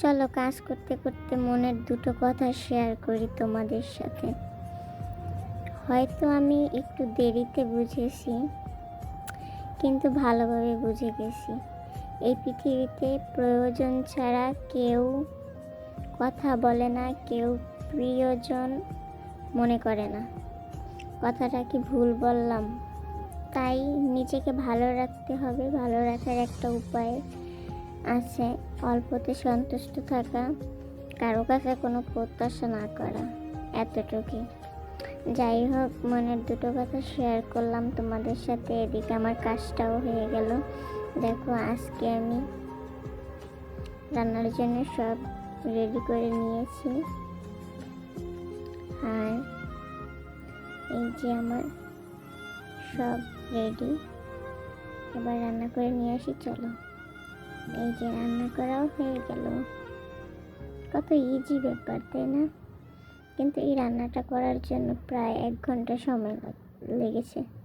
চলো কাজ করতে করতে মনের দুটো কথা শেয়ার করি তোমাদের সাথে। হয়তো আমি একটু দেরিতে বুঝেছি, কিন্তু ভালোভাবে বুঝে গেছি। এই পৃথিবীতে প্রয়োজন ছাড়া কেউ কথা বলে না, কেউ প্রিয়জন মনে করে না। কথাটা কি ভুল বললাম? তাই নিজেকে ভালো রাখতে হবে, ভালো রাখার একটা উপায় আছে, অল্পতে সন্তুষ্ট থাকা, কারও কাছে কোনো প্রত্যাশা না করা এতটুকুই যাই হোক, মনের দুটো কথা শেয়ার করলাম তোমাদের সাথে, এদিকে আমার কাজটাও হয়ে গেল। দেখো, আজকে আমি রান্নার জন্য সব রেডি করে নিয়েছি। আর এই যে আমার সব রেডি এবার রান্না করে নিয়ে আসি, চলো। এই যে রান্না করাও হয়ে গেল। কত ইজি ব্যাপার, তাই না? কিন্তু এই রান্নাটা করার জন্য প্রায় এক ঘণ্টা সময় লেগেছে।